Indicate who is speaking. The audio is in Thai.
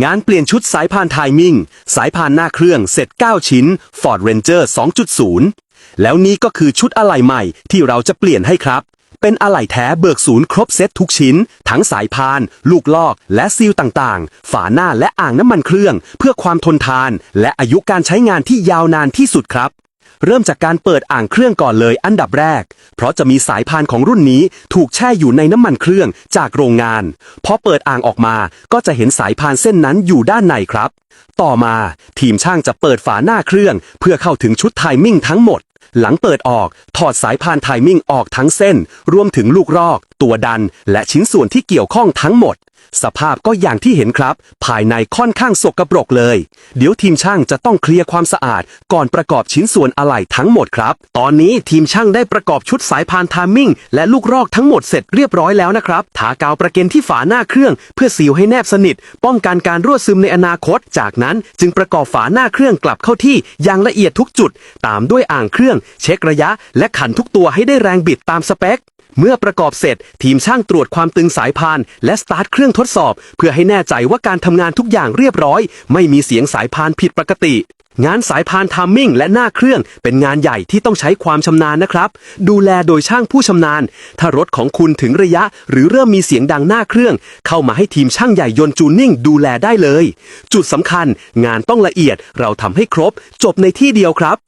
Speaker 1: งานเปลี่ยนชุดสายพานไทมิ่ง สายพานหน้าเครื่องเสร็จ 9 ชิ้น Ford Ranger 2.0 แล้วนี่ก็คือชุดอะไหล่ใหม่ที่เราจะเปลี่ยนให้ครับ เป็นอะไหล่แท้เบิกศูนย์ครบเซตทุกชิ้น ทั้งสายพาน ลูกลอก และซีลต่างๆ ฝาหน้าและอ่างน้ำมันเครื่อง เพื่อความทนทาน และอายุการใช้งานที่ยาวนานที่สุดครับ เริ่มจากการเปิดอ่างเครื่องก่อนเลยอันดับแรก เพราะจะมีสายพานของรุ่นนี้ถูกแช่อยู่ในน้ำมันเครื่องจากโรงงาน พอเปิดอ่างออกมาก็จะเห็นสายพานเส้นนั้นอยู่ด้านในครับ ต่อมาทีมช่างจะเปิดฝาหน้าเครื่อง เพื่อเข้าถึงชุดไทมิ่งทั้งหมด หลังเปิดออก ถอดสายพานไทมิ่งออกทั้งเส้น รวมถึงลูกรอก ตัวดัน และชิ้นส่วนที่เกี่ยวข้องทั้งหมด สภาพก็อย่างที่เห็นครับ ภายในค่อนข้างสกปรกเลย เดี๋ยวทีมช่างจะต้องเคลียร์ความสะอาด ก่อนประกอบชิ้นส่วนอะไหล่ทั้งหมดครับ ตอนนี้ทีมช่างได้ประกอบชุดสายพานไทมิ่ง และลูกรอกทั้งหมดเสร็จเรียบร้อยแล้วนะครับทากาวประเก็นที่ฝาหน้าเครื่อง เพื่อซีลให้แนบสนิท ป้องกันการรั่วซึมในอนาคต จากนั้นจึงประกอบฝาหน้าเครื่องกลับเข้าที่อย่างละเอียดทุกจุด ตามด้วยอ่างเครื่อง เช็คระยะ และขันทุกตัวให้ได้แรงบิดตามสเปค เมื่อประกอบเสร็จ ทีมช่างตรวจความตึงสายพาน และสตาร์ทเครื่องทดสอบ เพื่อให้แน่ใจว่าการทำงานทุกอย่างเรียบร้อย ไม่มีเสียงสายพานผิดปกติ งานสายพานทัมมิ่งและหน้าเครื่อง เป็นงานใหญ่ที่ต้องใช้ความชำนาญนะครับ ดูแลโดยช่างผู้ชำนาญ ถ้ารถของคุณถึงระยะ หรือเริ่มมีเสียงดังหน้าเครื่อง เข้ามาให้ทีมช่างใหญ่ยนต์จูนนิ่งดูแลได้เลย จุดสำคัญ งานต้องละเอียดเราทำให้ครบ จบในที่เดียวครับ